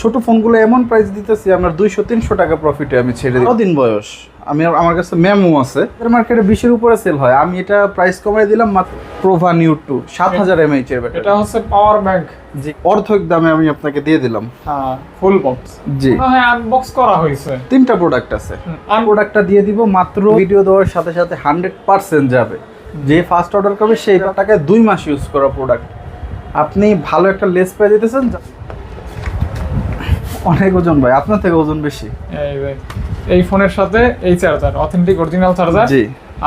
ছোট ফোনগুলো এমন প্রাইস দিতেছি আমরা দুইশো তিনশো টাকা প্রফিটে আমি ছেড়ে দিই দিন বয়স? আমি আমার কাছে মেমো আছে। মার্কেটে বিশের উপরে সেল হয়। আমি এটা প্রাইস কমাই দিলাম মাত্র প্রোভা নিউ টু সাত হাজার এমএইচ এর ব্যাটারি এটা হচ্ছে পাওয়ার ব্যাংক জি অর্ধেক দামে আমি আপনাকে দিয়ে দিলাম। হ্যাঁ ফুল বক্স জি। আনবক্স করা হয়েছে। তিনটা প্রোডাক্ট আছে। আন প্রোডাক্টটা দিয়ে দিব মাত্র ভিডিও দেওয়ার সাথে সাথে হান্ড্রেড পার্সেন্ট যাবে। যে ফার্স্ট অর্ডার করবে সেই টাকায় দুই মাস ইউজ করা প্রোডাক্ট আপনি ভালো একটা লেস পেয়ে দিতেছেন অনেক ওজন ভাই আপনার থেকে ওজন বেশি। এই যে, এই ফোনের সাথে এই চার্জার অথেন্টিক অরিজিনাল চার্জার। জি।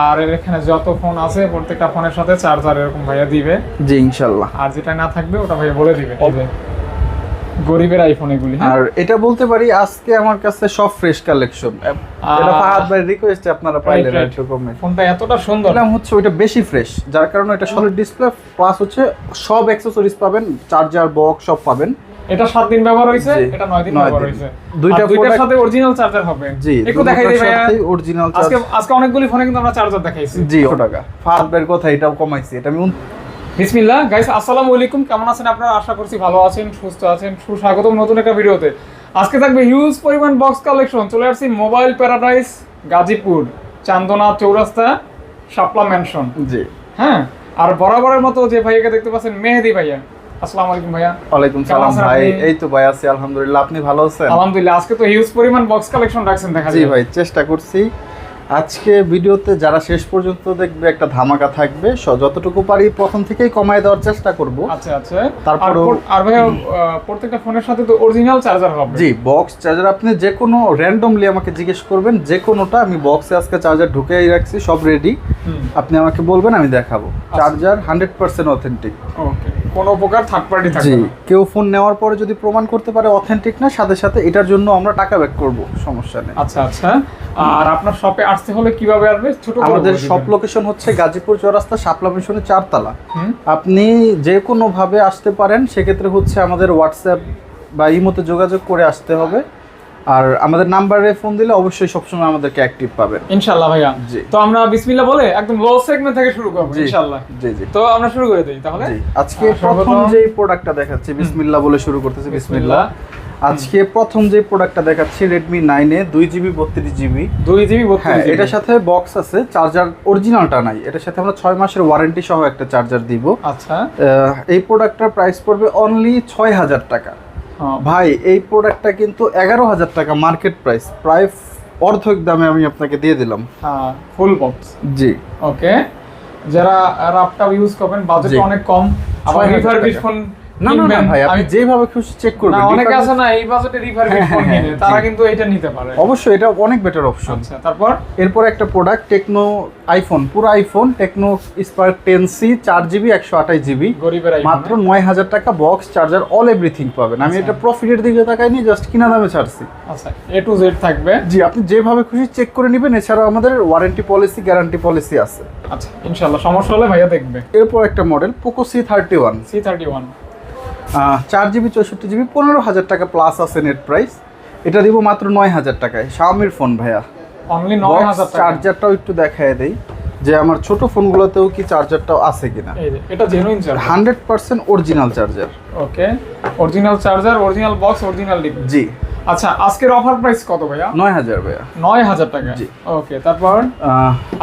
আর এর এখানে যত ফোন আছে প্রত্যেকটা ফোনের সাথে চার্জার এরকম ভাইয়া দিবে। জি ইনশাল্লাহ। আর যেটা না থাকবে ওটা ভাইয়া বলে দিবে গরিবের আইফোন এগুলি হ্যাঁ? আর এটা বলতে পারি আজকে আমার কাছে সব ফ্রেশ কালেকশন এটা ফাহাদ ভাই রিকোয়েস্টে আপনারা পাইলেন right. একটু কমে। ফোনটা এতটা সুন্দর। এরকম হচ্ছে ওইটা বেশি ফ্রেশ যার কারণে এটা সলিড ডিসপ্লে প্লাস হচ্ছে সব অ্যাক্সেসরিজ পাবেন চার্জার বক্স সব পাবেন। এটা সাত দিন ব্যবহার হয়েছে জি, এটা নয় দিন ব্যবহার। হয়েছে। দুইটা দুইটা দুইটার সাথে অরিজিনাল চার্জার হবে। জি একটু দেখাই দিই ভাইয়া। অরিজিনাল আজকে আজকে অনেকগুলি ফোনে কিন্তু আমরা চার্জার দেখাইছি। জি ও টাকা। ফাহাদ কথা এটাও কমাইছি এটা আমি বিসমিল্লাহ। গাইস আসসালামু আলাইকুম। কেমন আছেন আপনারা? আশা করছি ভালো আছেন সুস্থ আছেন সুস্বাগতম নতুন একটা ভিডিওতে। আজকে থাকবে হিউজ পরিমাণ বক্স কালেকশন চলে আসছি mobile paradise Gazipur Chandna Chowrasta Shapla mansion জি। হ্যাঁ? আর বরাবরের মতো যে ভাইয়াকে দেখতে পাচ্ছেন মেহেদি ভাইয়া। আসসালামু আলাইকুম ভাইয়া। ওয়ালাইকুম সালাম ভাই? এই তো ভাই আছি আলহামদুলিল্লাহ। আপনি ভালো আছেন? আলহামদুলিল্লাহ আজকে তো হিউজ পরিমাণ বক্স কালেকশন রাখছেন দেখা জি যায়। ভাই চেষ্টা করছি। আজকে ভিডিওতে যারা শেষ পর্যন্ত দেখবে একটা ধামাকা থাকবে। যতটুকু পারি প্রথম থেকেই কমায় দেওয়ার চেষ্টা করব। আচ্ছা আচ্ছা। তারপরেও- আর ভাইয়া প্রত্যেকটা ফোনের সাথে তো অরিজিনাল চার্জার হবে। জি বক্স চার্জার আপনি যে কোনো র্যান্ডমলি আমাকে জিজ্ঞেস করবেন যে কোনোটা আমি বক্সে আজকে চার্জার ঢুকেই রাখছি সব রেডি আপনি আমাকে বলবেন আমি দেখাবো। Charger hundred percent authentic okay কোনো প্রকার থার্ড পার্টি জি থাকবে না। কেউ ফোন নেওয়ার পরে যদি প্রমাণ করতে পারে অথেন্টিক না সাথে সাথে এটার জন্য আমরা টাকা ব্যাক করব সমস্যা নেই। আচ্ছা আচ্ছা। আর আপনার শপে আসতে হলে কীভাবে আসবে? ছোট আমাদের সব লোকেশন হচ্ছে গাজীপুর চৌরাস্তা শাপলা মিশনের চারতলা। আপনি যে কোনো ভাবে আসতে পারেন সেক্ষেত্রে হচ্ছে আমাদের হোয়াটসঅ্যাপ বা ইমোতে যোগাযোগ করে আসতে হবে। আর আমাদের নাম্বারে ফোন দিলে অবশ্যই সবসময় আমাদেরকে অ্যাক্টিভ পাবেন। ইনশাআল্লাহ ভাইয়া। জি। তো আমরা বিসমিল্লাহ বলে একদম লো সেগমেন্ট থেকে শুরু করব ইনশাআল্লাহ। জি জি। তো আমরা শুরু করে দিই তাহলে। আজকে প্রথম যে প্রোডাক্টটা দেখাচ্ছি বিসমিল্লাহ বলে শুরু করতেছি বিসমিল্লাহ। আজকে প্রথম যে প্রোডাক্টটা দেখাচ্ছি রেডমি নাইনে দুই জিবি বত্রিশ জিবি দুই জিবি হ্যাঁ এটার সাথে বক্স আছে চার্জার অরিজিনালটা নাই। এটার সাথে আমরা ছয় মাসের ওয়ারেন্টি সহ একটা চার্জার দিব। আচ্ছা। এই প্রোডাক্টটার প্রাইস পড়বে অনলি ছয় হাজার টাকা। হ্যাঁ, ভাই এই প্রোডাক্টটা কিন্তু এগারো হাজার টাকা মার্কেট প্রাইস প্রায় অর্ধেক দামে আমি আপনাকে দিয়ে দিলাম। হ্যাঁ ফুল বক্স জি। ওকে যারা ল্যাপটপ ইউজ করবেন বাজেট অনেক কম। আবার 6000 রিফারবিশ ফোন না না না ভাই আপনি যেভাবে খুশি চেক করবেন অনেকে আছে না এই বাজেটে রিফারবিশ হ্যাঁ, ফোন হ্যাঁ, কিনে তারা কিন্তু এটা নিতে পারে। অবশ্যই এটা অনেক বেটার অপশন আচ্ছা তারপর? এরপর একটা প্রোডাক্ট টেকনো আইফোন পুরো iPhone Tecno Spark ten C চার জিবি একশো আঠাশ জিবি মাত্র নয় হাজার টাকা বক্স চার্জার অল এভরিথিং পাবেন। আমি আচ্ছা। এটা প্রফিটের দিকে তাকাইনি জাস্ট কিনা দামে ছাড়ছি। আচ্ছা এ টু জেড থাকবে। জি আপনি যেভাবে খুশি চেক করে নেবেন এছাড়াও আমাদের ওয়ারেন্টি পলিসি গ্যারান্টি পলিসি আছে। আচ্ছা ইনশাল্লাহ সমস্যা হলে ভাইয়া দেখবে। এরপর একটা model Poco C thirty one C thirty one চার জিবি চৌষট্টি জিবি পনেরো হাজার টাকা প্লাস আছে নেট প্রাইস এটা দিব মাত্র নয় হাজার টাকায়। শাওমির ফোন ভাইয়া। অনলি নয় হাজার টাকা। চার্জারটাও একটু দেখায় দেই যে আমার ছোট ফোনগুলোতেও কি চার্জারটাও আছে কিনা। এটা genuine charger hundred percent original charger okay original charger original box original deep জি। আচ্ছা আজকের অফার প্রাইস কত ভাইয়া? নয় হাজার ভাইয়া। নয় হাজার টাকা জি। ওকে তারপর?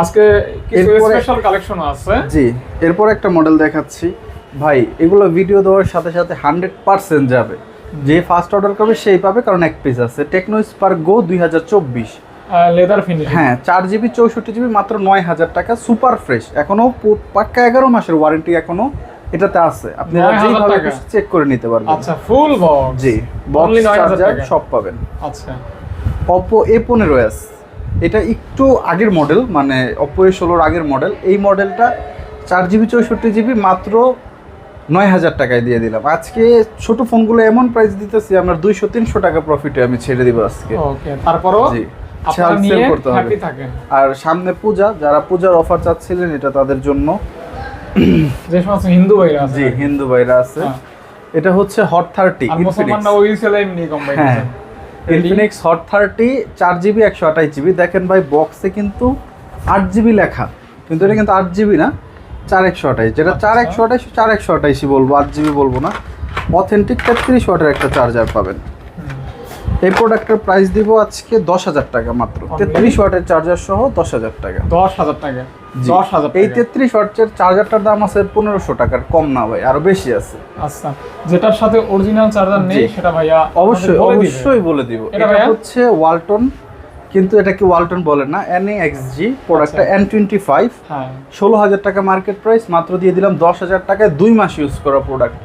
আজকে কিছু স্পেশাল কালেকশন আছে। জি এরপর একটা মডেল দেখাচ্ছি। ভাই এগুলো ভিডিও দেওয়ার সাথে সাথে হান্ড্রেড পার্সেন্ট যাবে। যে ফার্স্ট অর্ডার করবে সেই পাবে কারণ এক পিস আছে। টেকনো স্পার্ক গো দুই হাজার চব্বিশ। লেদার ফিনিশ হ্যাঁ চার জিবি চৌষট্টি জিবি মাত্র নয় হাজার টাকা সুপার ফ্রেশ এখনও পাক্কা এগারো মাসের ওয়ারেন্টি এখনও এটাতে আছে। আপনি যেইভাবে চেক করে নিতে পারবেন। আচ্ছা ফুল বক্স জি বক্স 9,000 চার্জার সব পাবেন। আচ্ছা। অপো এ পনেরো এস এটা একটু আগের মডেল মানে এ ষোলোর আগের মডেল এই মডেলটা চার জিবি চৌষট্টি জিবি মাত্র নয় হাজার টাকায় দিয়ে দিলাম। আজকে ছোট ফোনগুলো এমন প্রাইস দিতেছি আমার দুইশো তিনশো টাকা প্রফিটে আমি ছেড়ে দিব আজকে। তারপরও জি করতে হবে। আর সামনে পূজা যারা পূজার অফার চাচ্ছিলেন এটা তাদের জন্য। যে সমস্ত হিন্দু ভাইরা আছে। জি হিন্দু ভাইরা আছে। হ্যাঁ। এটা হচ্ছে হট থার্টি মুসলমানরা ওই ছেলে এমনি কম্বাইন হ্যাঁ। ইনফিনিক্স হট থার্টি চার জিবি একশো আঠাশ জিবি দেখেন ভাই বক্সে কিন্তু আট জিবি লেখা। কিন্তু এটা কিন্তু আট জিবি না। চার একশো আঠাশ যেটা চার আচ্ছা। একশো আঠাশ চার একশো আঠাশই বলব আট জিবি বলব না। অথেন্টিক তেত্রিশ ওয়াটের একটা চার্জার পাবেন। এই প্রোডাক্টের প্রাইস দিব আজকে দশ হাজার টাকা মাত্র। তেত্রিশ ওয়াটের চার্জার সহ দশ হাজার টাকা। দশ হাজার টাকা। দশ হাজার এই তেত্রিশ ওয়াটের চার্জারটার দাম আছে পনেরোশো টাকার কম না ভাই আরও বেশি আছে। আচ্ছা যেটার সাথে অরিজিনাল চার্জার নেই সেটা ভাইয়া অবশ্যই। অবশ্যই বলে দিব। এটা হচ্ছে ওয়ালটন কিন্তু এটা কি ওয়ালটন বলে না এন এক্স জি প্রোডাক্টটা। এন টোয়েন্টি ফাইভ ষোলো হাজার টাকা মার্কেট প্রাইস মাত্র দিয়ে দিলাম দশ হাজার টাকায় দুই মাস ইউজ করা প্রোডাক্ট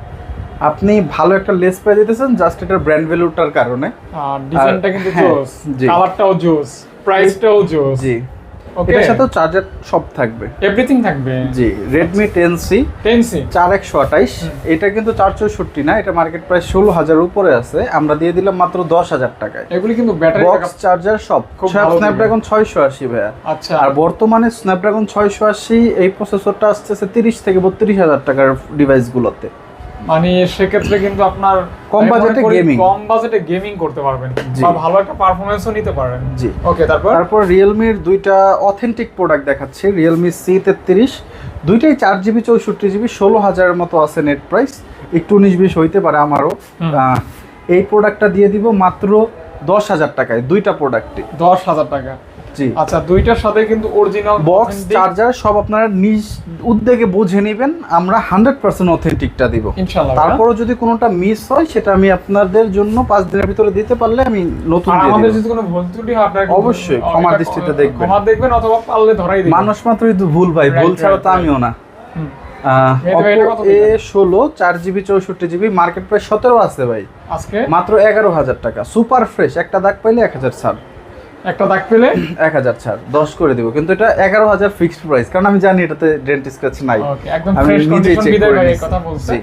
আপনি ভালো একটা লেস পেয়ে দিতেছেন জাস্ট এটার ব্র্যান্ড ভ্যালুটার কারণে। আর ডিজাইনটা কিন্তু জোস। কালারটাও জোস প্রাইসটাও জোস জি। এটার সাথেও চার্জার সব থাকবে। এভরিথিং থাকবে। জি টেনসি চার একশো আঠাইশ। এটা কিন্তু চার চৌষট্টি না এটা মার্কেট প্রাইস ষোলো হাজার উপরে আছে। আমরা দিয়ে দিলাম মাত্র দশ হাজার টাকায়। এগুলি কিন্তু ব্যাটারি বক্স চার্জার সব। খুব স্ন্যাপড্রাগন ছয়শো আশি ভাইয়া। আচ্ছা। আর বর্তমানে স্ন্যাপড্রাগন ছয়শো আশি এই প্রসেসরটা আসতেছে তিরিশ থেকে বত্রিশ হাজার টাকার ডিভাইসগুলোতে মানে সেক্ষেত্রে কিন্তু আপনার কম বাজেটে গেমিং কম বাজেটে গেমিং করতে পারবেন বা ভালো একটা পারফরমেন্সও নিতে পারবেন। জি। ওকে তারপর? তারপর রিয়েলমির দুইটা অথেন্টিক প্রোডাক্ট দেখাচ্ছে রিয়েলমি সি তেত্রিশ। দুইটাই চার জিবি চৌষট্টি জিবি ষোলো হাজারের মতো আছে নেট প্রাইস একটু উনিশ বিশ হইতে পারে আমারও। এই প্রোডাক্টটা দিয়ে দিব মাত্র দশ হাজার টাকায় দুইটা প্রোডাক্টই দশ হাজার টাকা। আচ্ছা দুইটার সাথে কিন্তু অরিজিনাল বক্স চার্জার সব আপনারা নিজ উদ্যোগে বুঝে নেবেন আমরা হান্ড্রেড পার্সেন্ট অথেন্টিকটা দিব। ইনশাল্লাহ তারপরও যদি কোনোটা মিস হয় সেটা আমি আপনাদের জন্য পাঁচ দিনের ভিতরে দিতে পারলে আমি নতুন আমাদের যদি কোনো ভুল ত্রুটি হয় আপনারা অবশ্যই, ক্ষমার দৃষ্টিতে দেখবেন। ক্ষমা দেখবেন। অথবা পারলে ধরাই দিবেন। মানুষ মাত্রই তো ভুল ভাই ভুল ছাড়া তো আমিও না। এ ষোলো চার জিবি চৌষট্টি জিবি মার্কেট প্রাইস সতেরো আছে ভাই। আজকে? মাত্র এগারো হাজার টাকা সুপার ফ্রেশ একটা দাগ পাইলে এক হাজার ছাড়। একটা দাগ পেলে? এক হাজার ছাড় দশ করে দিব কিন্তু এটা এগারো হাজার ফিক্সড প্রাইস কারণ আমি জানি এটাতে ডেন্ট স্ক্র্যাচ নাই। ওকে একদম আমি ফ্রেশ নিজেই কন্ডিশন বিদায় করে কথা বলছে।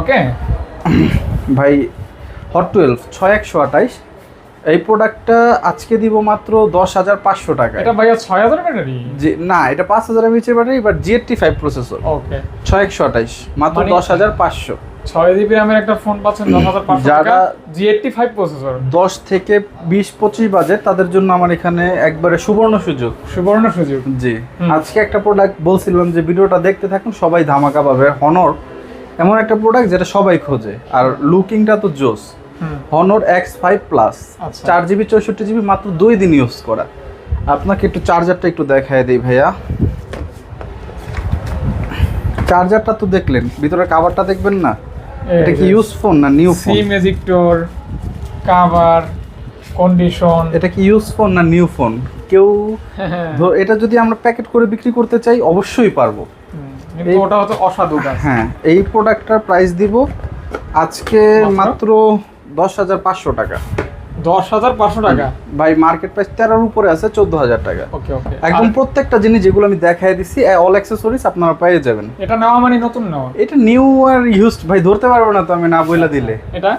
ওকে ভাই হট টুয়েলভ ছয় একশো আঠাইশ। এই প্রোডাক্টটা আজকে দিব মাত্র দশ হাজার পাঁচশো টাকা এটা ভাইয়া ছয় হাজার ব্যাটারি জি না এটা পাঁচ হাজার এমএচের battery but G eighty five processor okay ছয় একশো আঠাইশ মাত্র মানে- দশ হাজার পাঁচশো। ছয় জিবি র্যামের একটা ফোন পাচ্ছেন দশ হাজার পাঁচশো টাকা। যারা- জি এইটটি ফাইভ প্রসেসর দশ থেকে বিশ পঁচিশ বাজে তাদের জন্য আমার এখানে একবারে সুবর্ণ সুযোগ। সুবর্ণ সুযোগ। জি। আজকে একটা প্রোডাক্ট বলছিলাম যে ভিডিওটা দেখতে থাকুন সবাই ধামাকা পাবে। হনর এমন একটা প্রোডাক্ট যেটা সবাই খোঁজে। আর লুকিংটা তো জোস। Honor X five plus. চার জিবি চৌষট্টি জিবি মাত্র দুই দিন ইউজ করা। আপনাকে একটু চার্জারটা একটু দেখায় দিই ভাইয়া। চার্জারটা তো দেখলেন ভিতরে কাভারটা দেখবেন না? এটা কি ইউজ ফোন না নিউ ফোন সিম এজিক্টর টোর কাভার কন্ডিশন এটা কি ইউজ ফোন না নিউ ফোন কেউ এটা যদি আমরা প্যাকেট করে বিক্রি করতে চাই অবশ্যই পারব। কিন্তু ওটা হচ্ছে অসাধু হ্যাঁ এই প্রোডাক্টটার প্রাইস দিব আজকে মাত্র? মাত্র দশ হাজার পাঁচশো টাকা। দশ হাজার পাঁচশো টাকা। ভাই মার্কেট প্রাইস তেরোর উপরে আছে চোদ্দ হাজার টাকা। ওকে ওকে। একদম প্রত্যেকটা জিনিস যেগুলো আমি দেখাই দিছি অল অ্যাক্সেসরিজ আপনারা পেয়ে যাবেন। এটা নেওয়া মানে নতুন নেওয়া? এটা নিউ আর ইউজড ভাই ধরতে পারব না তো আমি না বইলা দিলে। এটা?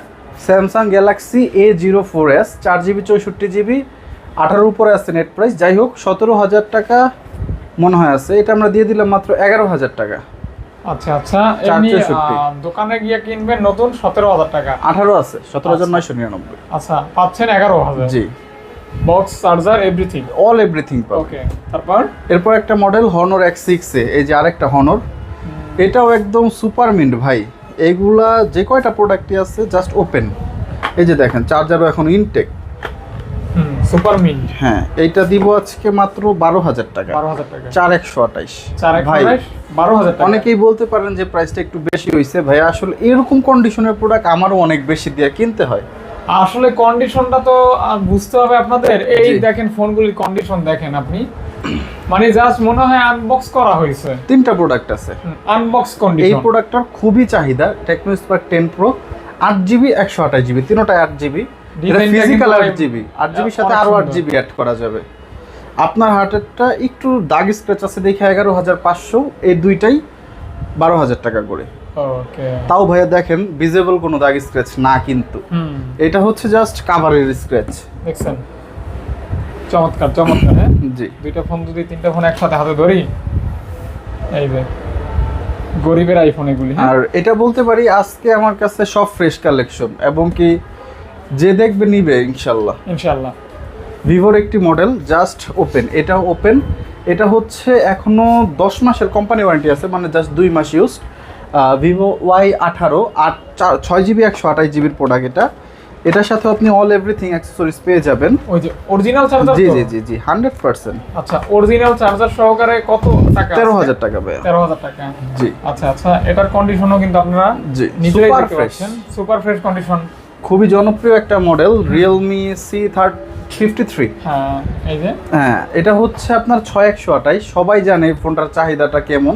Samsung Galaxy A zero four S চার জিবি চৌষট্টি জিবি আঠারোর উপরে আছে নেট প্রাইস যাই হোক সতেরো হাজার টাকা মনে হয় আছে। এটা আমরা দিয়ে দিলাম মাত্র এগারো হাজার টাকা। আচ্ছা আচ্ছা এমনি দোকানে গিয়ে কিনবেন নতুন সতেরো হাজার টাকা। আঠারো আছে সতেরো হাজার নয়শো নিরানব্বই। আচ্ছা পাচ্ছেন এগারো হাজার। জি। Box charger everything all everything পাবে ওকে তারপর? এরপর একটা model Honor X six A এই যে আরেকটা হনর এটাও একদম সুপার মিন্ট ভাই। এইগুলা যে কয়টা প্রোডাক্টই আছে জাস্ট ওপেন এই যে দেখেন চার্জারও এখন ইনটেক সুপার মিন্ট। হ্যাঁ এইটা দিব আজকে মাত্র বারো হাজার টাকা। বারো হাজার টাকা। চার একশো আঠাইশ। চার ভাই বারো হাজার অনেকেই বলতে পারেন যে প্রাইসটা একটু বেশি হয়েছে ভাই আসলে এরকম কন্ডিশনের প্রোডাক্ট আমারও অনেক বেশি দিয়ে কিনতে হয়। আসলে কন্ডিশনটা তো বুঝতে হবে আপনাদের। এই। দেখেন ফোনগুলির কন্ডিশন দেখেন আপনি। মানে জাস্ট মনে হয় আনবক্স করা হয়েছে। তিনটা প্রোডাক্ট আছে। আনবক্স কন্ডিশন এই প্রোডাক্টটার খুবই চাহিদা টেকনো স্পার্ক টেন প্রো আট জিবি একশো আঠাশ জিবি তিনোটাই আট জিবি Design টা ফিজিক্যাল আট জিবি আট জিবির সাথে আরও আট জিবি অ্যাড করা যাবে। আপনার হার্টেরটা একটু দাগ স্ক্র্যাচ আছে দেখে এগারো হাজার পাঁচশো এই দুইটাই বারো হাজার টাকা করে। ওকে তাও ভাইয়া দেখেন ভিজেবল কোনো দাগ স্ক্র্যাচ না কিন্তু। এটা হচ্ছে জাস্ট কাভারের স্ক্র্যাচ দেখছেন? চমৎকার চমৎকার হ্যাঁ? জি। দুইটা ফোন যদি তিনটা ফোন একসাথে হাতে ধরি এই যে গরিবের আইফোন এগুলি হ্যাঁ? আর এটা বলতে পারি আজকে আমার কাছে সব ফ্রেশ কালেকশন এবং কি যে দেখবে নিবে ইনশাল্লাহ। ইনশাল্লাহ। ভিভোর একটি মডেল জাস্ট ওপেন এটা ওপেন এটা হচ্ছে এখনও দশ মাসের কোম্পানি ওয়ারেন্টি আছে মানে জাস্ট দুই মাস ইউজ ভিভো ওয়াই আঠারো আট চার ছয় জিবি একশো আঠাশ জিবির প্রোডাক্ট এটা। এটার সাথে আপনি অল এভরিথিং অ্যাক্সেসরিজ পেয়ে যাবেন। ওই যে অরিজিনাল চার্জার জি জি জি জি হান্ড্রেড পার্সেন্ট আচ্ছা অরিজিনাল চার্জার সহকারে কত টাকা তেরো হাজার টাকা ভাইয়া। তেরো হাজার টাকা। জি। আচ্ছা আচ্ছা এটার কন্ডিশনও কিন্তু আপনারা জি নিজেরাই সুপার দেখতে ফ্রেশ পাচ্ছেন। সুপার ফ্রেশ কন্ডিশন খুবই জনপ্রিয় একটা model Realme C third fifty three হ্যাঁ এটা হচ্ছে আপনার ছয় একশো আঠাইশ সবাই জানে এই ফোনটার চাহিদাটা কেমন।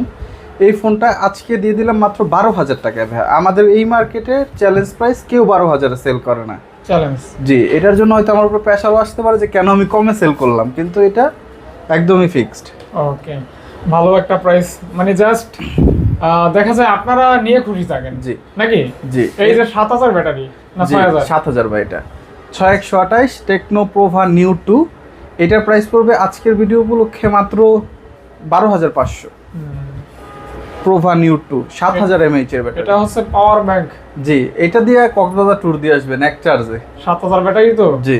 এই ফোনটা আজকে দিয়ে দিলাম মাত্র বারো হাজার টাকায় ভাই আমাদের এই মার্কেটে চ্যালেঞ্জ প্রাইস কেউ বারো হাজারে সেল করে না। চ্যালেঞ্জ জি এটার জন্য হয়তো আমার উপর প্রেশারও আসতে পারে যে কেন আমি কমে সেল করলাম। কিন্তু এটা একদমই ফিক্সড ওকে ভালো একটা প্রাইস মানে জাস্ট দেখা যায় আপনারা নিয়ে খুশি থাকেন। জি। নাকি? জি। এই যে সাত হাজার ব্যাটারি না ছয় হাজার? সাত হাজার ভাই এটা। ছয় একশো আঠাইশ টেকনো প্রোভা নিউ টু এটার প্রাইস পড়বে আজকের ভিডিও উপলক্ষে মাত্র বারো হাজার পাঁচশো। প্রোভা নিউ টু সাত হাজার এমএইচ এর ব্যাটারি। এটা হচ্ছে পাওয়ার ব্যাংক জি এটা দিয়ে কক্সবাজার ট্যুর দিয়ে আসবেন এক চার্জে সাত হাজার ব্যাটারি তো? জি।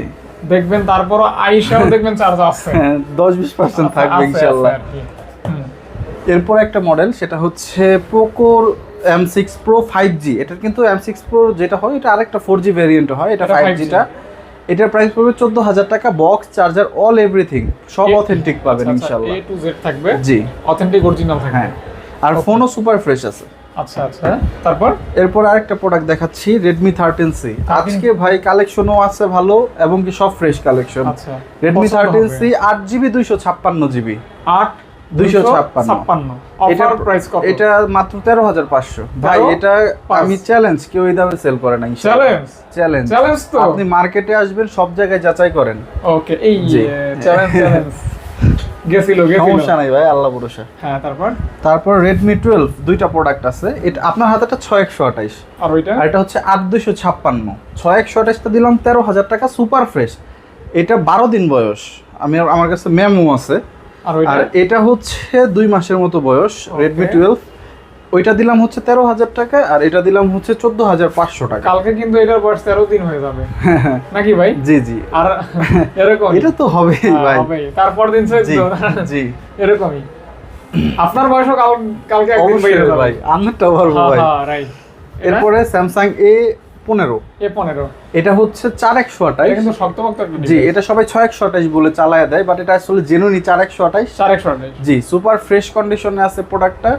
দেখবেন তারপর আইসাও দেখবেন চার্জ আছে হ্যাঁ দশ বিশ পার্সেন্ট থাকবে আছে, আছে ইনশাল্লাহ। এরপর একটা মডেল সেটা হচ্ছে পোকোর M six pro five G এটার কিন্তু এম সিক্স প্রো যেটা হয় এটা আরেকটা ফোর জি ভেরিয়েন্ট হয় এটা ফাইভ জিটা এটার প্রাইস পড়বে চোদ্দ হাজার টাকা বক্স চার্জার অল এভরিথিং সব অথেন্টিক পাবেন ইনশাল্লাহ A to Z থাকবে? জি। অথেন্টিক অরিজিনাল থাকবে? হ্যাঁ। আর ফোনও সুপার ফ্রেশ আছে। আচ্ছা আচ্ছা। তারপর? এরপর আরেকটা প্রোডাক্ট দেখাচ্ছি রেডমি থার্টিন সি 13C আজকে ভাই কালেকশনও আছে ভালো এবং কি সব ফ্রেশ কালেকশন আচ্ছা। Redmi thirteen. সি আট জিবি দুইশো ছাপ্পান্ন। জিবি আট 256 ছাপ্পান্ন এটা প্রাইস কত? এটা মাত্র তেরো হাজার পাঁচশো। ভাই এটা আমি চ্যালেঞ্জ কেউ এই দামে সেল করে না চ্যালেঞ্জ চ্যালেঞ্জ চ্যালেঞ্জ তো? আপনি মার্কেটে আসবেন সব জায়গায় যাচাই করেন। ওকে এই চ্যালেঞ্জ চ্যালেঞ্জ গেছিল গেছিল। সমস্যা নাই ভাই আল্লাহ ভরসা। হ্যাঁ তারপর? তারপর রেডমি টুয়েলভ দুইটা প্রোডাক্ট আছে। এটা আপনার হাতেটা ছয় একশো আঠাইশ। আর ওইটা? আর এটা হচ্ছে আট দুইশো ছাপ্পান্ন। ছয় একশো আঠাইশটা দিলাম তেরো হাজার টাকা সুপার ফ্রেশ এটা বারো দিন বয়স। আমি আমার কাছে মেমো আছে। আর এটা হচ্ছে দুই মাসের মতো বয়স রেডমি টুয়েলভ ওইটা দিলাম হচ্ছে তেরো হাজার টাকা আর এটা দিলাম হচ্ছে চোদ্দ হাজার পাঁচশো টাকা। কালকে কিন্তু এটার বয়স তেরো দিন হয়ে যাবে। নাকি ভাই? জি জি। আর এরকম এটা তো হবেই ভাই। হবে তারপর দিন জি এরকমই। আপনার বয়সও কাল কালকে একদিন অবশ্যই বেড়ে যাবে। ভাই আমারটা পারব ভাই। এরপরে স্যামসাং এ পনেরো। এ পনেরো। এটা হচ্ছে চার একশো এটা আঠাইশ কিন্তু শক্তপোক্ত জি এটা সবাই ছয় একশো আঠাইশ বলে চালায় দেয় বাট এটা আসলে জেনুইনি চার একশো আঠাইশ চার একশো আঠাশ। জি সুপার ফ্রেশ কন্ডিশনে আছে প্রোডাক্টটা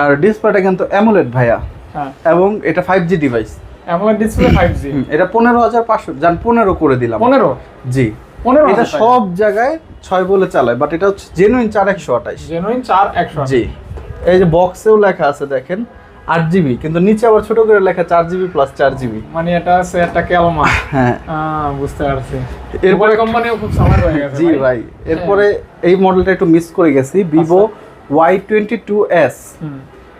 আর ডিসপ্লেটা কিন্তু অ্যামোলেড ভাইয়া। হ্যাঁ। এবং এটা five G device AMOLED display five G এটা পনেরো হাজার পাঁচশো যান পনেরো করে দিলাম। পনেরো? জি। পনেরো এটা সব জায়গায় ছয় বলে চালায় বাট এটা হচ্ছে জেনুইন চার একশো আঠাইশ জেনুইন চার একশো জি। এই যে বক্সেও লেখা আছে দেখেন। আট জিবি কিন্তু নিচে আবার ছোট করে লেখা চার জিবি প্লাস চার জিবি। মানে এটা আছে একটা ক্যালমা। হ্যাঁ। বুঝতে পারছি। এরপরে- কোম্পানিও খুব সামার হয়ে গেছে জি ভাই। এরপরে এই মডেলটা একটু মিস করে গেছি Vivo Y twenty two S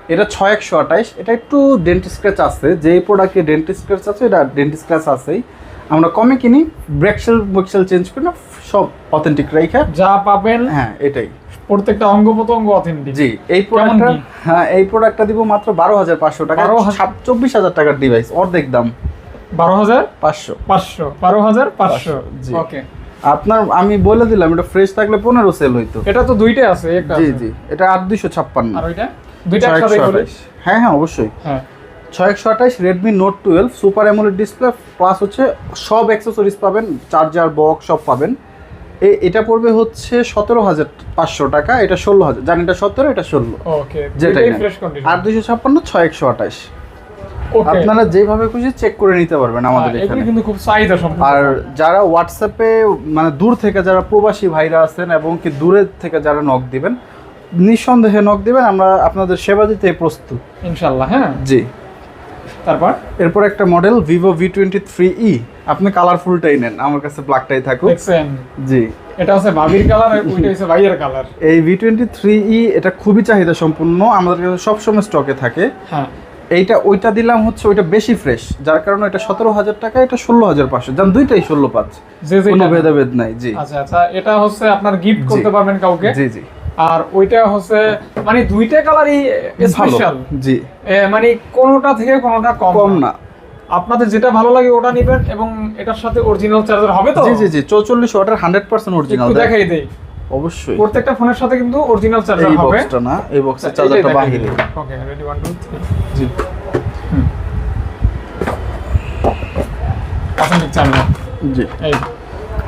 এটা ছয় একশো আঠাইশ এটা একটু ডেন্টিস স্ক্র্যাচ আছে যে প্রোডাক্টে ডেন্টিস স্ক্র্যাচ আছে এটা ডেন্টিস স্ক্র্যাচ আছেই। আমরা কমে কিনি ব্রেকশেল বক্সেল চেঞ্জ করি না সব অথেন্টিক রেখে যা পাবেন। হ্যাঁ এটাই। প্রত্যেকটা অঙ্গ প্রত্যঙ্গ অথেন্টিক জি এই প্রোডাক্টটা হ্যাঁ এই প্রোডাক্টটা দিব মাত্র বারো হাজার পাঁচশো টাকা। 12,000 চব্বিশ হাজার টাকার ডিভাইস অর্ধেক দাম। বারো হাজার? পাঁচশো। পাঁচশো। বারো হাজার পাঁচশো। জি। ওকে। আপনার আমি বলে দিলাম এটা ফ্রেশ থাকলে পনেরো সেল হইতো। এটা তো দুইটা আছে একটা জি জি এটা আট দুইশো ছাপ্পান্ন। আর ওইটা? দুইটা হ্যাঁ হ্যাঁ অবশ্যই। হ্যাঁ। ছয় একশো আঠাইশ Redmi note twelve super AMOLED display plus হচ্ছে সব অ্যাক্সেসরিজ পাবেন চার্জার বক্স সব পাবেন। এটা পড়বে হচ্ছে সতেরো হাজার পাঁচশো টাকা এটা ষোলো হাজার জানি এটা সতেরো এটা ষোলো। ওকে যেটাই। আর দুইশো ছাপ্পান্ন ছয় একশো আঠাইশ ওকে। আপনারা যেভাবে খুশি চেক করে নিতে পারবেন আমাদের এখানে। কিন্তু খুব চাহিদা আর যারা হোয়াটসঅ্যাপে মানে দূর থেকে যারা প্রবাসী ভাইরা আছেন এবং কি দূরের থেকে যারা নক দিবেন নিঃসন্দেহে নক দিবেন আমরা আপনাদের সেবা দিতে প্রস্তুত। ইনশাল্লাহ হ্যাঁ। জি। তারপর? এরপর একটা model Vivo V twenty three E আপনি কালারফুলটাই নেন আমার কাছে ব্ল্যাকটাই থাকুক। দেখছেন? জি। এটা হচ্ছে ভাবির কালার আর ওইটা হচ্ছে ভাইয়ের কালার এই ভি টোয়েন্টি থ্রি ই এটা খুবই চাহিদা সম্পূর্ণ আমাদের কাছে সবসময় স্টকে থাকে। হ্যাঁ। এইটা ওইটা দিলাম হচ্ছে ওইটা বেশি ফ্রেশ যার কারণে এটা সতেরো হাজার টাকা এটা ষোলো হাজার পাঁচশো। যান দুইটাই ষোলো পাঁচ। যে কোনো ভেদাভেদ নাই জি। আচ্ছা আচ্ছা এটা হচ্ছে আপনার গিফট করতে পারবেন কাউকে। জি জি। আর ওইটা হচ্ছে মানে দুইটা কালারই স্পেশাল জি। মানে কোনোটা থেকে কোনোটা কম কম না। আপনাদের যেটা ভালো লাগে ওটা নেবেন এবং এটার সাথে অরিজিনাল চার্জার হবে তো? জি জি জি চৌচল্লিশ ওয়াটার হান্ড্রেড পার্সেন্ট অরিজিনাল দেখাই দেই। অবশ্যই। প্রত্যেকটা ফোনের সাথে কিন্তু অরিজিনাল চার্জার এই বক্সটা না এই বক্সের চার্জারটা ওকে রেডি 1 2 3 জি। চার্জার জি। এই।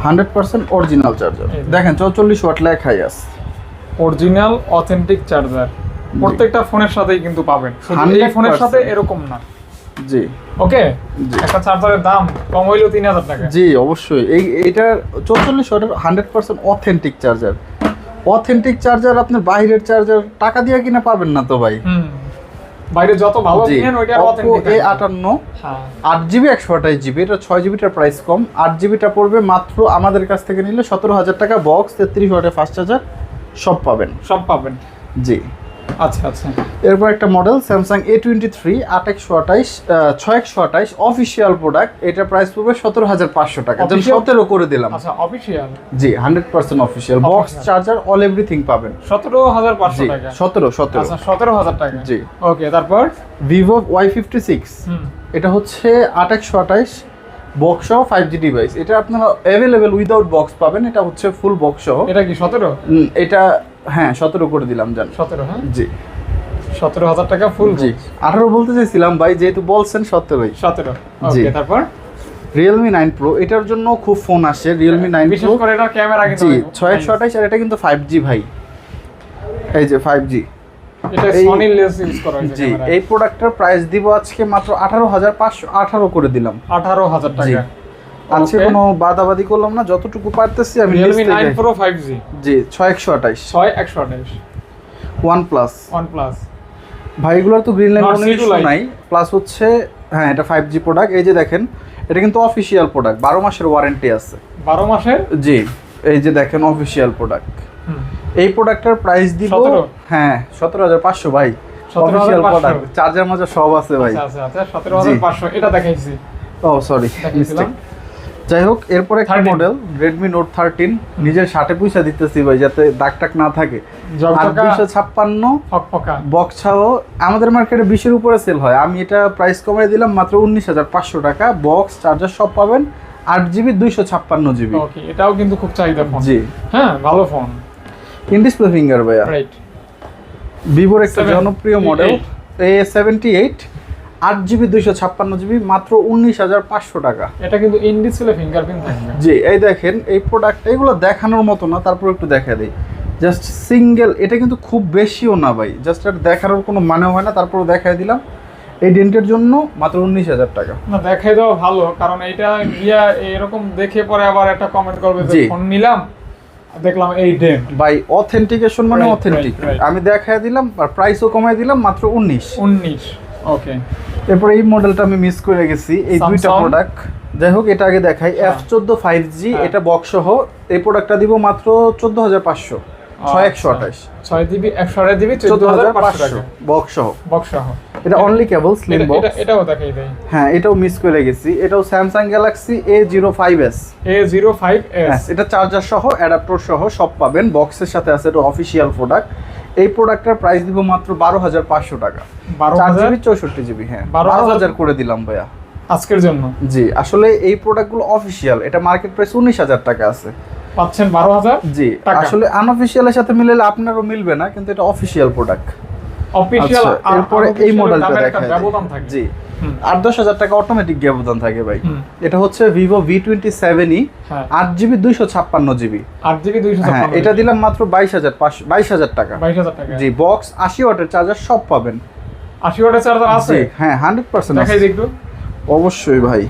হান্ড্রেড পার্সেন্ট অরিজিনাল চার্জার দেখেন চৌচল্লিশ ওয়াট লেখাই আছে। Original authentic charger. প্রত্যেকটা ফোনের সাথেই কিন্তু পাবেন। এই ফোনের সাথে এরকম না। জি। ওকে? একটা চার্জারের দাম কম হইলেও তিন হাজার টাকা। জি অবশ্যই। এই এইটার চৌচল্লিশ ওয়াটের hundred percent authentic charger. Authentic charger আপনার বাইরের চার্জার টাকা দিয়ে কিনা পাবেন না তো ভাই। হুম। বাইরে যত ভালো কিনেন ওইটা অথেন্টিক এ আটান্ন হ্যাঁ। আট জিবি একশো আঠাশ জিবি এটা ছয় জিবিটার প্রাইস কম। আট জিবিটা পড়বে মাত্র আমাদের কাছ থেকে নিলে সতেরো হাজার টাকা বক্স তেত্রিশ ওয়াটের ফাস্ট চার্জার সব পাবেন। সব পাবেন। জি। আচ্ছা আচ্ছা। এরপর একটা model Samsung A twenty three আট একশো আঠাইশ ছয় একশো আঠাইশ অফিসিয়াল প্রোডাক্ট এটার প্রাইস পড়বে সতেরো হাজার পাঁচশো টাকা। সতেরো করে দিলাম। আচ্ছা অফিসিয়াল জি hundred percent official box charger all everything পাবেন। সতেরো হাজার পাঁচশো টাকা। সতেরো সতেরো। আচ্ছা সতেরো হাজার টাকা। জি। ওকে তারপর? ভিভো ওয়াই ফিফটি সিক্স এটা হচ্ছে আট একশো আঠাইশ বক্স সহ ফাইভ জি ডিভাইস এটা আপনারা অ্যাভেলেবেল উইদাউট বক্স পাবেন এটা হচ্ছে ফুল বক্স সহ। এটা কি সতেরো? এটা হ্যাঁ সতেরো করে দিলাম জান। সতেরো হ্যাঁ? জি। সতেরো হাজার টাকা ফুল জি। আঠারো বলতে চাইছিলাম ভাই যেহেতু বলছেন সতেরোই। সতেরো। জি। তারপর? রিয়েলমি নাইন প্রো এটার জন্য খুব ফোন আসে রিয়েলমি নাইন বিশেষ করে এটার ক্যামেরা জি ছয় একশো। আঠাইশ আর এটা কিন্তু ফাইভ জি ভাই। এই যে ফাইভ জি এই- জি প্রোডাক্টের প্রাইস দিব আজকে মাত্র আঠারো হাজার পাঁচশো আঠারো করে দিলাম। আঠারো হাজার টাকা। আজকে কোনো বাদাবাদি করলাম না যতটুকু পারতেছি আমি নাইন থেকে- প্রো ফাইভ জি জি ছয় একশো আঠাইশ। ছয় একশো আঠাইশ। ওয়ান প্লাস ওয়ান প্লাস ভাই এগুলোর তো গ্রিন লাইন কোনো ইস্যু নাই। প্লাস হচ্ছে হ্যাঁ এটা ফাইভ জি প্রোডাক্ট এই যে দেখেন এটা কিন্তু অফিসিয়াল প্রোডাক্ট বারো মাসের ওয়ারেন্টি আছে। বারো মাসের? জি এই যে দেখেন অফিসিয়াল প্রোডাক্ট। এই প্রোডাক্টের প্রাইস দিব হ্যাঁ সতেরো হাজার পাঁচশো ভাই। অফিসিয়াল প্রোডাক্ট চার্জার মাঝে সব আছে ভাই। আচ্ছা আচ্ছা আচ্ছা সতেরো হাজার পাঁচশো এটা দেখাইছি। ও সরি দেখিয়েছিলাম যাই হোক এরপরে একটা মডেল রেডমি নোট থার্টিন নিজের ষাটে পয়সা দিতেছি ভাই যাতে দাগ টাক না থাকে। আর ছাপ্পান্ন ফকফকা বক্স ছাও আমাদের মার্কেটে বিশের উপরে সেল হয়। আমি এটা প্রাইস কমাই দিলাম মাত্র উনিশ হাজার পাঁচশো টাকা। বক্স চার্জার সব পাবেন। আট জিবি দুইশো ছাপ্পান্ন জিবি এটাও কিন্তু খুব চাহিদা ফোন জি। হ্যাঁ ভালো ফোন ইন ডিসপ্লে ফিঙ্গার ভাইয়া। রাইট ভিভোর একটা জনপ্রিয় মডেল এ সেভেন্টি এইট আট জিবি দুইশো ছাপ্পান্ন জিবি মাত্র উনিশ হাজার পাঁচশো টাকা। এটা কিন্তু ইন ডিসপ্লে ফিঙ্গারপ্রিন্ট জি এই দেখেন এই প্রোডাক্ট এগুলো দেখানোর মতো না তারপর একটু দেখা দিই। জাস্ট সিঙ্গেল এটা কিন্তু খুব বেশিও না ভাই জাস্ট এটা দেখানোর কোনো মানে হয় না তারপরও দেখাই দিলাম। এই ডেন্টের জন্য মাত্র উনিশ হাজার টাকা। না দেখাই দেওয়া ভালো কারণ এটা গিয়া এরকম দেখে পরে আবার একটা কমেন্ট করবে যে ফোন নিলাম দেখলাম এই ডেম ভাই অথেন্টিকেশন মানে অথেন্টিক. আমি দেখাই দিলাম আর প্রাইসও কমাই দিলাম মাত্র উনিশ। উনিশ ওকে এরপর এই মডেলটা আমি মিস করে গেছি এই দুইটা প্রোডাক্ট যাই হোক এটা আগে দেখাই হ্যাঁ। এফ চোদ্দ ফাইভ জি হ্যাঁ। এটা বক্স সহ এই প্রোডাক্টটা দিব মাত্র চোদ্দ হাজার পাঁচশো। ছয় একশো আঠাশ। ছয় জিবি একশো আঠাশ জিবি চোদ্দ চোদ্দ হাজার হাজার পাঁচশো পাঁচশো। বক্স সহ। বক্স সহ এটা অনলি কেবল স্লিম বক্স এটাও দেখাই দেয় হ্যাঁ এটাও মিস করে গেছি। এটাও Samsung Galaxy A zero five S A zero five S এটা চার্জার সহ অ্যাডাপ্টর সহ সব পাবেন। বক্সের সাথে আছে এটা অফিসিয়াল প্রোডাক্ট এই প্রোডাক্টটার প্রাইস দিব মাত্র বারো হাজার পাঁচশো টাকা। বারো জিবি চৌষট্টি জিবি হ্যাঁ। 12,000 বারো হাজার করে দিলাম ভাইয়া। আজকের জন্য? জি আসলে এই প্রোডাক্টগুলো অফিসিয়াল এটা মার্কেট প্রাইস উনিশ হাজার টাকা আছে। পাচ্ছেন বারো হাজার জি। আসলে আনঅফিসিয়ালের সাথে মিলালে আপনারও মিলবে না কিন্তু এটা অফিসিয়াল প্রোডাক্ট অফিসিয়াল এরপরে এই মডেলটা দেখা। ব্যবধান জি আট দশ হাজার টাকা অটোমেটিক ব্যবধান থাকে ভাই। এটা হচ্ছে ভিভো ভি টোয়েন্টি সেভেনই আট জিবি দুইশো ছাপ্পান্ন জিবি আট জিবি দুইশো হ্যাঁ এটা দিলাম মাত্র বাইশ হাজার পাঁচশো বাইশ হাজার টাকা। বাইশ হাজার টাকা। জি বক্স আশি ওয়াটের চার্জার সব পাবেন। আশি ওয়াটের চার্জার আছে? হ্যাঁ হান্ড্রেড পার্সেন্ট দেখাই অবশ্যই ভাই।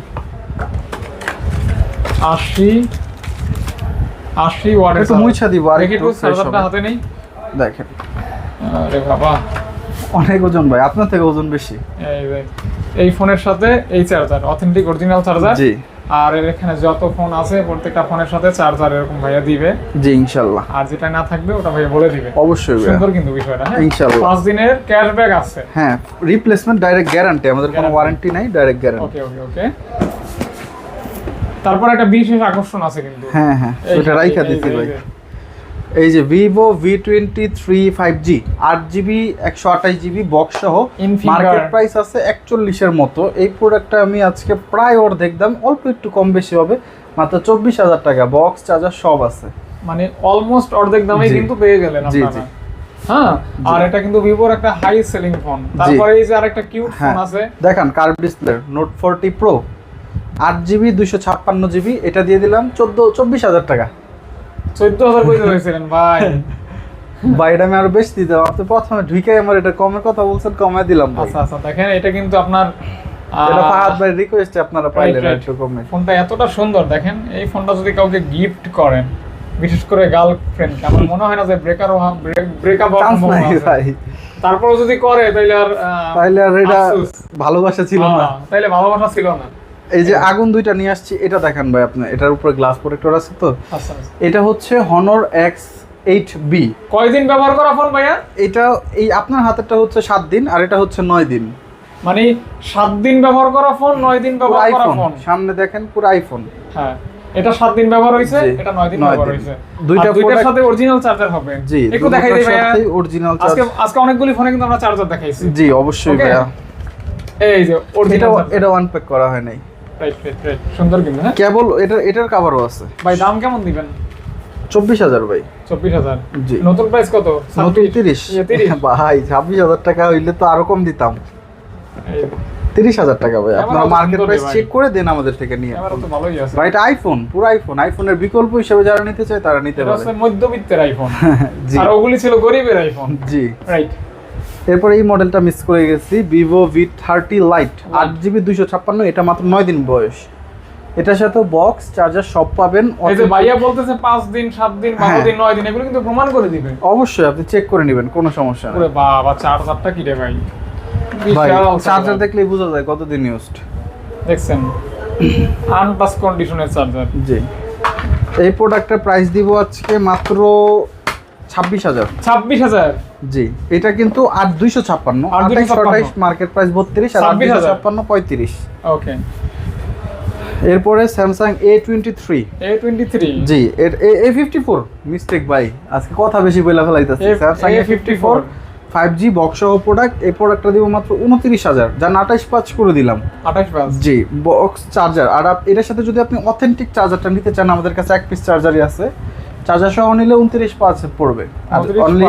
আশি আশি ওয়াটের একটু মুছা দিব আর একটু হবে। হাতে নেই? দেখেন। আরে বাবা। অনেক ওজন ভাই আপনার থেকে ওজন বেশি। এই যে, এই ফোনের সাথে এই চার্জার অথেন্টিক অরিজিনাল চার্জার। জি। আর এখানে যত ফোন আছে প্রত্যেকটা ফোনের সাথে চার্জার এরকম ভাইয়া দিবে। জি ইনশাল্লাহ। আর যেটা না থাকবে ওটা ভাইয়া বলে দিবে। অবশ্যই। সুন্দর কিন্তু বিষয়টা হ্যাঁ? ইনশাল্লাহ। পাঁচ দিনের ক্যাশব্যাক আছে। হ্যাঁ রিপ্লেসমেন্ট ডাইরেক্ট গ্যারান্টি আমাদের কোনো ওয়ারেন্টি নাই ডাইরেক্ট গ্যারান্টি ওকে ওকে ওকে তারপর একটা বিশেষ আকর্ষণ আছে কিন্তু। হ্যাঁ হ্যাঁ যে, রাইখা দিছি ভাই। এই যে। Vivo V twenty three five G আট জিবি একশো আঠাশ জিবি বক্স সহ। মার্কেট প্রাইস আছে একচল্লিশের মতো। এই প্রোডাক্টটা আমি আজকে প্রায় অর্ধেক দাম অল্প একটু কম বেশি হবে মাত্র চব্বিশ হাজার টাকা। বক্স চার্জার সব আছে। মানে অলমোস্ট অর্ধেক দামে কিন্তু পেয়ে গেলেন জি, আপনারা। হ্যাঁ আর এটা কিন্তু ভিভোর একটা হাই সেলিং ফোন তারপরে এই যে আরেকটা কিউট ফোন হ্যাঁ আছে। দেখান curve display note forty pro আট জিবি দুইশো ছাপ্পান্ন জিবি এটা দিয়ে দিলাম চোদ্দ চব্বিশ হাজার টাকা। চোদ্দ হাজার ভাই। এটা আমি আরও বেশি দিতাম আপনি প্রথমে ঢুকে আমার এটা কমের কথা বলছেন কমায় দিলাম আচ্ছা আচ্ছা দেখেন এটা কিন্তু আপনার এটা ফাহাদ ভাই রিকোয়েস্টে আপনারা পাইলেন একটু কমে। ফোনটা এতটা সুন্দর দেখেন এই ফোনটা যদি কাউকে গিফট করেন বিশেষ করে গার্লফ্রেন্ড আমার মনে হয় না যে ব্রেকার ব্রেকআপ। ভাই। তারপরেও যদি করে তাইলে আর তাইলে আর এটা ভালোবাসা ছিল না তাইলে ভালোবাসা ছিল না। এই যে আগুন দুইটা নিয়ে আসছি এটা দেখান ভাই আপনি এটার উপরে গ্লাস প্রোটেক্টর আছে তো? আচ্ছা আচ্ছা। এটা হচ্ছে হনর এক্স এইট বি কয়দিন ব্যবহার করা ফোন ভাইয়া? এটা এই আপনার হাতেরটা হচ্ছে সাত দিন আর এটা হচ্ছে নয় দিন। মানে সাত দিন ব্যবহার করা ফোন নয় দিন ব্যবহার করা ফোন সামনে দেখেন পুরো আইফোন হ্যাঁ এটা দিন ব্যবহার হয়েছে এটা দিন ব্যবহার দুইটা দুইটা দুইটার সাথে অরিজিনাল চার্জার হবে। জি একটু দেখাই দিই ভাইয়া। অরিজিনাল আজকে আজকে অনেকগুলি ফোনে কিন্তু আমরা চার্জার দেখাইছি। জি অবশ্যই ভাইয়া। এই যে এটা অরিজিনাল এটা ওয়ান প্যাক করা হয় নাই। রাইট রাইট রাইট সুন্দর কিন্তু হ্যাঁ? কেবল এটা এটার কাভারও আছে। ভাই দাম কেমন দিবেন? চব্বিশ হাজার ভাই। চব্বিশ হাজার। জি। নতুন প্রাইস কত? নতুন তিরিশ। ভাই ছাব্বিশ হাজার টাকা হইলে তো আরও কম দিতাম। তিরিশ হাজার টাকা ভাই। আপনারা মার্কেট প্রাইস চেক করে দেন আমাদের থেকে নিয়ে। ভাই এটা আইফোন পুরো আইফোন আইফোনের বিকল্প হিসেবে যারা নিতে চায় তারা নিতে পারে। মধ্যবিত্তের আইফোন জি। আর ওগুলি ছিল গরিবের আইফোন জি। রাইট এরপর এই মডেলটা মিস করে গেছি ভিভো ভি থার্টি লাইট আট জিবি দুইশো ছাপ্পান্ন এটা মাত্র নয় দিন বয়স। এটার সাথে বক্স চার্জার সব পাবেন এই যে ভাইয়া বলতেছে পাঁচ দিন সাত দিন বারো হ্যাঁ। দিন নয় দিন এগুলো কিন্তু প্রমাণ করে দিবে। অবশ্যই আপনি চেক করে নেবেন কোনো সমস্যা ওরে বাবা চার্জারটা কি রে ভাই? ভাই চার্জার দেখলেই বোঝা যায় কতদিন ইউজড দেখছেন? আনটাচ কন্ডিশনের চার্জার জি। এই প্রোডাক্টের প্রাইস দিব আজকে মাত্র ছাব্বিশ হাজার। ছাব্বিশ হাজার? জি এটা কিন্তু আট দুইশো ছাপ্পান্ন আঠাইশ মার্কেট প্রাইস বত্রিশ আর আট দুইশো ছাপ্পান্ন পঁয়ত্রিশ। ওকে। এরপরে Samsung A twenty three A twenty three G A fifty four mistake ভাই। আজকে কথা বেশি বলে ফেলাইতেছি। Samsung A fifty four five G box সহ প্রোডাক্ট এই প্রোডাক্টটা দিব মাত্র উনত্রিশ হাজার। যা আঠাইশ পাঁচ করে দিলাম। আঠাশ পাঁচ? জি বক্স চার্জার আর এটার সাথে যদি আপনি অথেন্টিক চার্জারটা নিতে চান আমাদের কাছে এক পিস চার্জারই আছে। চার্জার সহ নিলে উনত্রিশ পাঁচ পড়বে। আর অনলি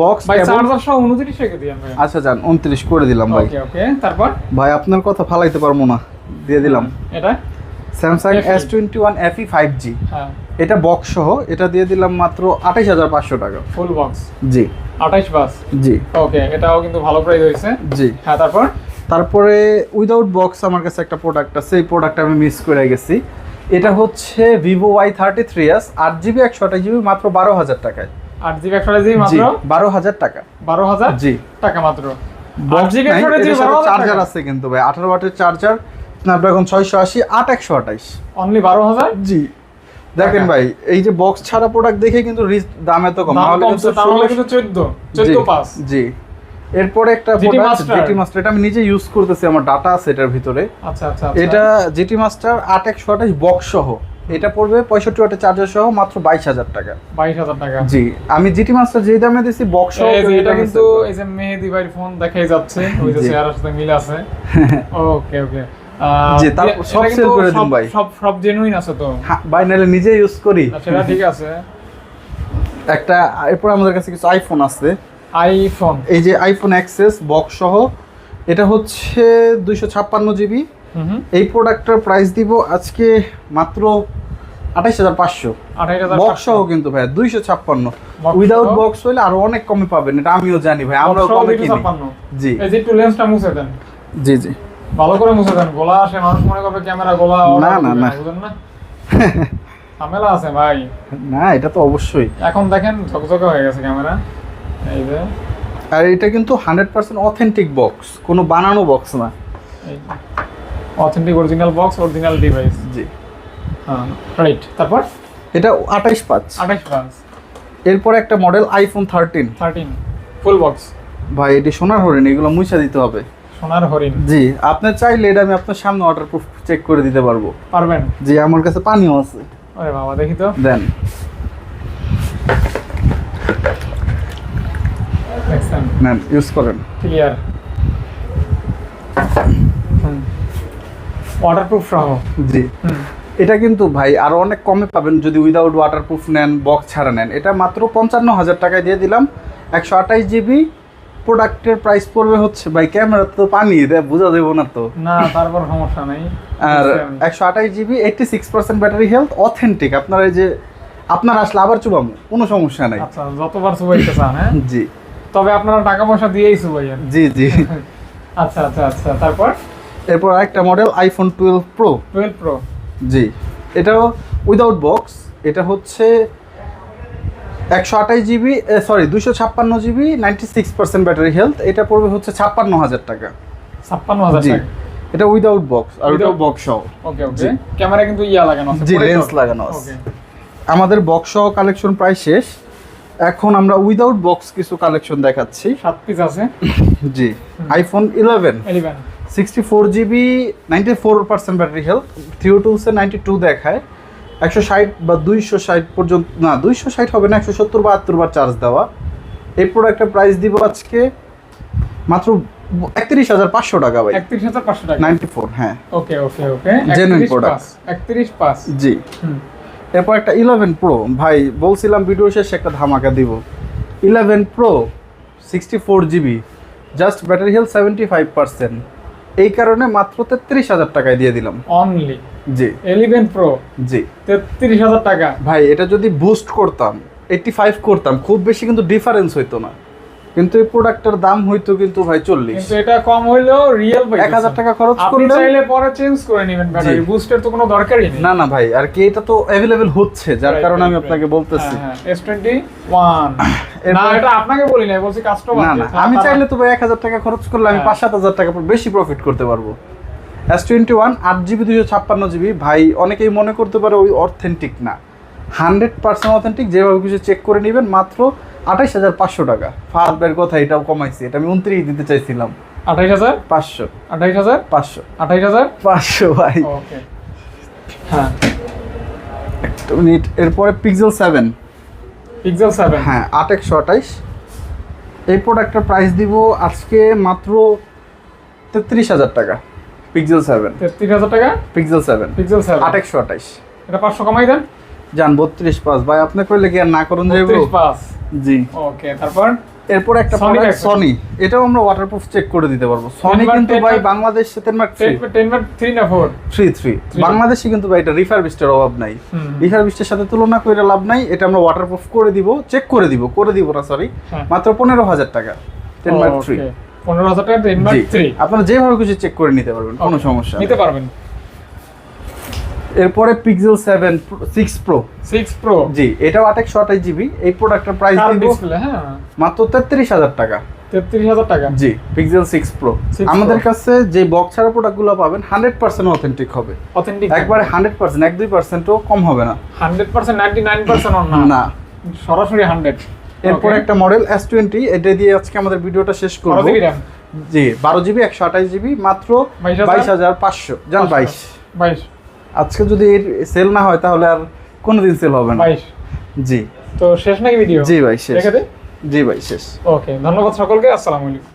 বক্স চার্জার সহ উনত্রিশ আচ্ছা যান উনত্রিশ করে দিলাম ভাই। ওকে তারপর? ভাই আপনার কথা ফালাইতে পারব না। দিয়ে দিলাম। এটা? Samsung S twenty one FE five G এটা বক্স সহ এটা দিয়ে দিলাম মাত্র আঠাইশ হাজার পাঁচশো টাকা। ফুল বক্স জি। আঠাশ পাঁচ? জি। ওকে এটাও কিন্তু ভালো প্রাইস হয়েছে। জি। হ্যাঁ তারপর? তারপরে উইদাউট বক্স আমার কাছে একটা প্রোডাক্ট আছে। এই প্রোডাক্ট আমি মিস করে গেছি। এটা হচ্ছে Vivo Y thirty three S আট জিবি একশো আঠাশ জিবি মাত্র বারো হাজার টাকায়। আট জিবি একশো জিবি জি মাত্র? বারো হাজার টাকা। বারো হাজার? জি। টাকা মাত্র। জিবি জিবি চার্জার আছে কিন্তু ভাই আঠারো ওয়াটের চার্জার স্ন্যাপড্রাগন ছয়শো আশি আট একশো আঠাইশ অনলি বারো হাজার? জি। দেখেন ভাই এই যে বক্স ছাড়া প্রোডাক্ট দেখে কিন্তু দাম এত কম তাহলে কিন্তু চোদ্দ চোদ্দ পাঁচ জি। এরপরে একটা জিটি মাস্টার এটা আমি নিজে ইউজ করতেছি আমার ডাটা আছে এটার ভিতরে। আচ্ছা আচ্ছা এটা জিটি মাস্টার আট একশো আঠাশ বক্স সহ। এটা পড়বে পঁয়ষট্টি ওয়াটের চার্জার সহ মাত্র বাইশ হাজার টাকা। বাইশ হাজার টাকা। জি আমি জিটি মাস্টার যেই দামে দিছি বক্স সহ যে এটা কিন্তু এই যে মেহেদি ভাইয়ের ফোন দেখাই যাচ্ছে ওই যে। চেহারার সাথে মিল আছে। ওকে ওকে জি, তারপর সব sell করে দিন ভাই। সব সব জেনুইন আছে তো? হ্যাঁ, ভাই নাহলে নিজে ইউজ করি। সেটা ঠিক আছে। একটা এরপর আমাদের কাছে কিছু আইফোন আছে। আইফোন। এই যে আইফোন অ্যাক্সেস বক্স সহ এটা হচ্ছে দুইশো ছাপ্পান্ন জিবি। এই প্রোডাক্টটার প্রাইস দিব আজকে মাত্র আঠাইশ হাজার পাঁচশো। বক্স সহ কিন্তু ভাই দুইশো ছাপ্পান্ন। উইদাউট বক্স হইলে আরও অনেক কমে পাবেন এটা আমিও জানি ভাই আমরাও কমে কিনি। জি। এই যে একটু লেন্সটা মুছে দেন। জি জি। ভালো করে মুছে দেন গোলা আসে মানুষ মনে করবে ক্যামেরা গোলা না, না, না। ঝামেলা আছে ভাই। না এটা তো অবশ্যই। এখন দেখেন ঝকঝকে হয়ে গেছে ক্যামেরা আর এটা কিন্তু হান্ড্রেড পার্সেন্ট অথেন্টিক বক্স কোনো বানানো বক্স না। Authentic original box original device জি। হ্যাঁ রাইট তারপর? এটা আঠাইশ পাঁচ। আঠাশ পাঁচ। এরপর একটা model iPhone thirteen thirteen full box ভাই এটি সোনার হরিণ এগুলো মুছা দিতে হবে। সোনার হরিণ। জি আপনি চাইলে এটা আমি আপনার সামনে অর্ডার প্রুফ চেক করে দিতে পারব। পারবেন? জি আমার কাছে পানিও আছে। আরে বাবা দেখি তো। দেন। দেখছেন নেন ইউজ করেন ক্লিয়ার ওয়াটারপ্রুফ সহ জি। এটা কিন্তু ভাই আরও অনেক কমে পাবেন যদি উইদাউট ওয়াটারপ্রুফ নেন বক্স ছাড়া নেন। এটা মাত্র পঞ্চান্ন হাজার টাকায় দিয়ে দিলাম। একশো আঠাইশ জিবি প্রোডাক্টের প্রাইস পড়বে হচ্ছে ভাই ক্যামেরা তো পানি দেয় বোঝা দেবো না তো। না তারপর সমস্যা নেই। আর একশো আঠাইশ GB eighty six percent battery health authentic আপনার এই যে আপনার আসলে আবার চুবামু কোনো সমস্যা নাই। আচ্ছা যতবার সুবাইতে চান হ্যাঁ? জি। তবে আপনারা টাকা পয়সা দিয়েই সুবাইয়েন জি জি। আচ্ছা আচ্ছা আচ্ছা। তারপর? এরপর আরেকটা model iPhone twelve pro twelve pro জি। এটাও উইদাউট বক্স এটা হচ্ছে একশো আঠাশ জিবি সরি দুশো ছাপ্পান্ন GB ninety six percent battery health এটা পড়বে হচ্ছে ছাপ্পান্ন হাজার টাকা। ছাপ্পান্ন হাজার জি। টাকা। এটা উইদাউট বক্স আর Without- বক্স সহ। Okay okay. ক্যামেরা কিন্তু ইয়া লাগানো আছে জি, lens লাগানো আছে। আমাদের বক্স সহ কালেকশন প্রায় শেষ। এখন আমরা উইদাউট বক্স কিছু কালেকশন দেখাচ্ছি। সাত পিস আছে। জি iPhone eleven sixty four GB ninety four percent battery health three u টুলসে ninety two দেখায়। একশো ষাট বা দুইশো ষাট পর্যন্ত না দুইশো ষাট হবে না একশো সত্তর বাহাত্তর বার চার্জ দেওয়া। এই প্রোডাক্টের প্রাইস দিব আজকে মাত্র একত্রিশ হাজার পাঁচশো টাকা ভাই। একত্রিশ হাজার পাঁচশো টাকা। নাইনটি ফোর হ্যাঁ। ওকে ওকে ওকে। Genuine প্রোডাক্ট একত্রিশ পাঁচ। জি। হুম। এরপর একটা ইলেভেন প্রো ভাই বলছিলাম ভিডিও শেষে একটা ধামাকা দিব। Eleven pro sixty four GB just battery health seventy five percent এই কারণে মাত্র তেত্রিশ হাজার টাকায় দিয়ে দিলাম। অনলি জি। এলিভেন প্রো জি। তেত্রিশ হাজার টাকা? ভাই এটা যদি বুস্ট করতাম এইটটি ফাইভ করতাম খুব বেশি কিন্তু ডিফারেন্স হইতো না। কিন্তু এই প্রোডাক্টের দাম হইতো কিন্তু ভাই চল্লিশ। কিন্তু এটা কম হইলেও রিয়েল এক হাজার টাকা খরচ আপনি করলে চাইলে পরে চেঞ্জ করে নেবেন ব্যাটারি বুস্টের তো কোনো দরকারই নেই। না না ভাই আর কি এটা তো অ্যাভেলেবেল হচ্ছে যার কারণে আমি আপনাকে বলতেছি। হ্যাঁ, হ্যাঁ, S21 না এটা আপনাকে বলি না বলছি কাস্টমার না না আমি চাইলে তো ভাই এক হাজার টাকা খরচ করলে আমি হ্যাঁ। পাঁচ সাত হাজার টাকা বেশি প্রফিট করতে পারব। এস টোয়েন্টি ওয়ান আট জিবি দুশো ছাপ্পান্ন জিবি ভাই অনেকেই মনে করতে পারে ওই অথেন্টিক না। হান্ড্রেড পার্সেন্ট অথেন্টিক যেভাবে কিছু চেক করে নেবেন মাত্র আঠাইশ হাজার পাঁচশো টাকা। ফার্বের কথা এটাও কমাইছি। এটা আমি উনত্রিশ দিতে চাইছিলাম। আঠাইশ হাজার? পাঁচশো। আঠাইশ হাজার? পাঁচশো। আঠাইশ হাজার? পাঁচশো ভাই। হ্যাঁ। একটা মিনিট এরপরে পিক্সেল সেভেন পিক্সেল সেভেন হ্যাঁ আট একশো আঠাইশ। এই প্রোডাক্টের প্রাইস দিব আজকে মাত্র তেত্রিশ হাজার টাকা। পিক্সেল সেভেন তেত্রিশ হাজার টাকা? পিক্সেল সেভেন পিক্সেল সেভেন আট একশো আঠাইশ। এটা পাঁচশো কমাই দেন। যান বত্রিশ পাঁচ। ভাই আপনি কইলে কি আর না করুন যাইব? জি। ওকে তারপর? এরপর একটা প্রোডাক্ট সনি এটাও আমরা ওয়াটারপ্রুফ চেক করে দিতে পারব। সনি কিন্তু ভাই। বাংলাদেশ তেনমার্ক থ্রি টেন বার থ্রি না ফোর থ্রি থ্রি Three। বাংলাদেশে কিন্তু ভাই এটা রিফারবিস্টের অভাব নাই। রিফারবিস্টের সাথে তুলনা করে লাভ নাই। এটা আমরা ওয়াটারপ্রুফ করে দিব চেক করে দিব করে দিব না সরি হ্যাঁ। মাত্র পনেরো হাজার টাকা। টেনমার্ক থ্রি পনেরো হাজার টাকা টেন বার জি থ্রি আপনারা যেভাবে কিছু চেক করে নিতে পারবেন কোনো সমস্যা নিতে পারবেন। এরপরে Pixel seven six Pro six Pro জি এটাও আট একশো আঠাশ জিবি এই প্রোডাক্টের প্রাইস দিব হ্যাঁ। মাত্র তেত্রিশ হাজার টাকা। তেত্রিশ হাজার টাকা? জি পিক্সেল সিক্স প্রো আমাদের কাছে যে বক্স ছাড়া প্রোডাক্টগুলো পাবেন হান্ড্রেড পার্সেন্ট অথেন্টিক হবে। অথেন্টিক একবারে হান্ড্রেড পার্সেন্ট এক দুই পার্সেন্টও কম হবে না। Hundred percent ninety nine percent না। না। সরাসরি হান্ড্রেড এরপরে একটা মডেল এস টোয়েন্টি এটা দিয়ে আজকে আমাদের ভিডিওটা শেষ করব। জি বারো জিবি একশো আঠাশ জিবি মাত্র 22,000 বাইশ হাজার পাঁচশো যান বাইশ। বাইশ। আজকে যদি সেল না হয় তাহলে আর কোনোদিন সেল হবে না। জি। তো শেষ নাকি ভিডিও জি ভাই শেষ। জি ভাই শেষ। ওকে ধন্যবাদ সকলকে আসসালামু আলাইকুম।